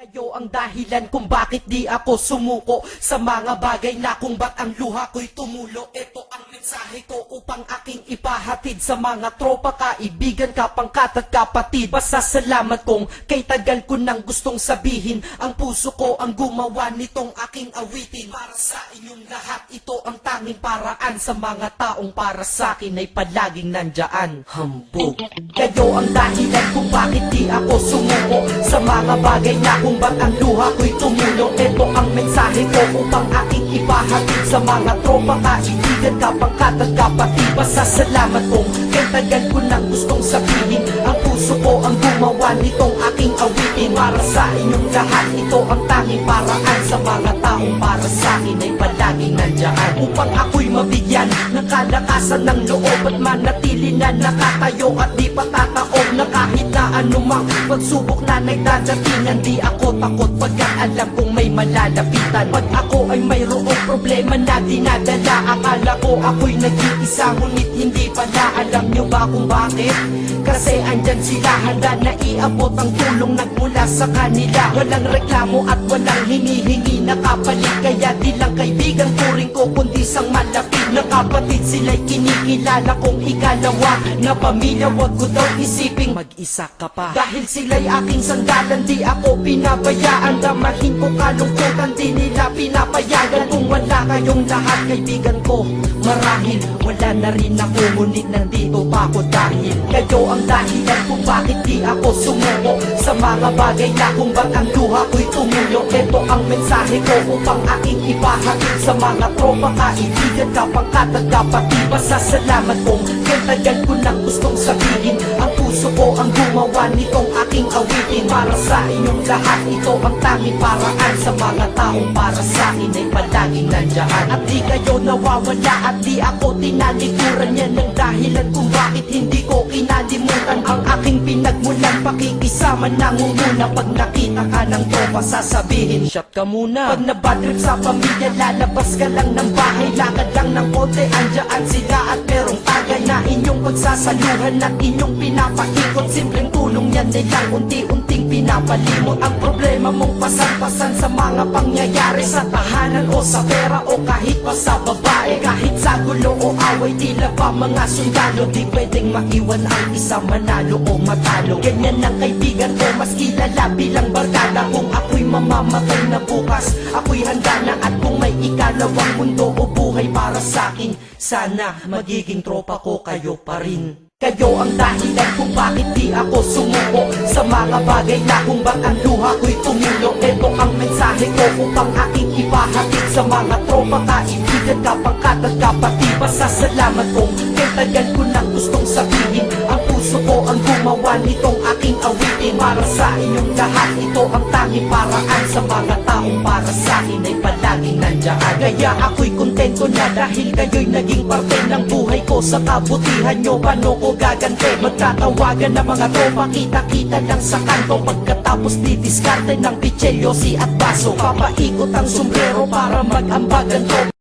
Kayo ang dahilan kung bakit di ako sumuko Sa mga bagay na kung ba't ang luha ko'y tumulo. Ito ang mensahe ko upang aking ipahatid Sa mga tropa, kaibigan, kapangkat at kapatid. Basta salamat kong kay tagal ko nang gustong sabihin Ang puso ko ang gumawa nitong aking awitin. Para sa inyong lahat, ito ang tanging paraan Sa mga taong para sa akin ay palaging nandyan Hambog. Kayo ang dahilan kung mga bagay na kung ba't ang luha ko'y tumulo Ito ang mensahe ko upang aking ipahatid Sa mga tropa, kaibigan, kapangkat at kapatid Basta salamat kong kay tagal ko nang gustong sabihin Ang puso ko ang gumawa nitong aking awitin. Para sa inyong lahat, ito ang tanging paraan Sa mga taong para sa akin ay palaging nandyan. Upang ako'y mabigyan ng kalakasan ng loob At manatili na nakatayo at di na anumang pagsubok na nagdadatingan Di ako takot pagkat alam kong may malalapitan. Pag ako ay mayroong problema na dinadala. Akala ko ako'y nag-iisa Ngunit hindi pala alam nyo ba kung bakit? Kasi andyan sila handa na iabot ang tulong nagmula sa kanila. Walang reklamo at walang hinihingi na kapalit. Kaya di lang kaibigan turing ko kundi sang malapit na kapatid Sila'y kinikilala kong ikalawa Na pamilya. Wag ko daw isiping mag-isa ka pa. Dahil sila'y aking sandalan di ako pinabayaan. Damahin ko kalungkutan di nila pinapayagan. Kung wala kayong lahat kaibigan ko. Marahil wala na rin ako. Ngunit nandito pa ako dahil Kayo ang dahilan kung bakit di ako sumuko Sa mga bagay na kung ba't ang luha ko'y tumulo Ito ang mensahe ko upang aking ipahatid Sa mga tropa, kaibigan, kapangkat at kapatid Basta salamat kong kay tagal ko nang gustong sabihin Ang puso ko ang gumawa nitong aking awitin Para sa inyong lahat, ito ang tanging paraan Sa mga taong para sa akin ay palaging nandyan. At di kayo nawawala at di ako tinalikuran Yan ang dahilan kung bakit hindi ko pakikisama nangunguna Pag nakita ka ng tropa, sasabihin Shot ka muna. Pag nabadrip sa pamilya, lalabas ka lang ng bahay Lakad lang ng konti, andyan sila at merong tagay Na inyong pagsasaluhan at inyong pinapaikot. Simpleng tulong yan nilang unti-unting pinapalimot. Ang problema mong pasan-pasan sa mga pangyayari Sa tahanan o sa pera o kahit pa sa babae Kahit sa gulo o away, tila ba mga sundalo Di pwedeng maiwan ang isa manalo o matalo. Ganyan ang kaibigan ko, mas kilala bilang barkada. Kung ako'y mamamatay na bukas, ako'y handa na. At kung may ikalawang mundo o buhay para sa akin Sana magiging tropa ko kayo pa rin. Kayo ang dahilan kung bakit di ako sumuko Sa mga bagay na kung ba't ang luha ko'y tumulo Ito ang mensahe ko upang aking ipahatid Sa mga tropa, kaibigan, kapangkat at kapatid. Basta salamat kong kay tagal ko nang gustong sabihin. Ang puso ko ang gumawa nitong aking awitin Para sa inyong lahat, ito ang tanging paraan Sa mga taong para sa akin ay palaging nandyan Kaya ako'y kontento na dahil kayo'y naging parte ng buhay ko. Sa kabutihan nyo, paano ko gagante? Magtatawagan ng mga tropa, kita-kita lang sa kanto. Pagkatapos didiskarte ng pichelyosi at baso Papaikot ang sombrero para mag-ambagan ko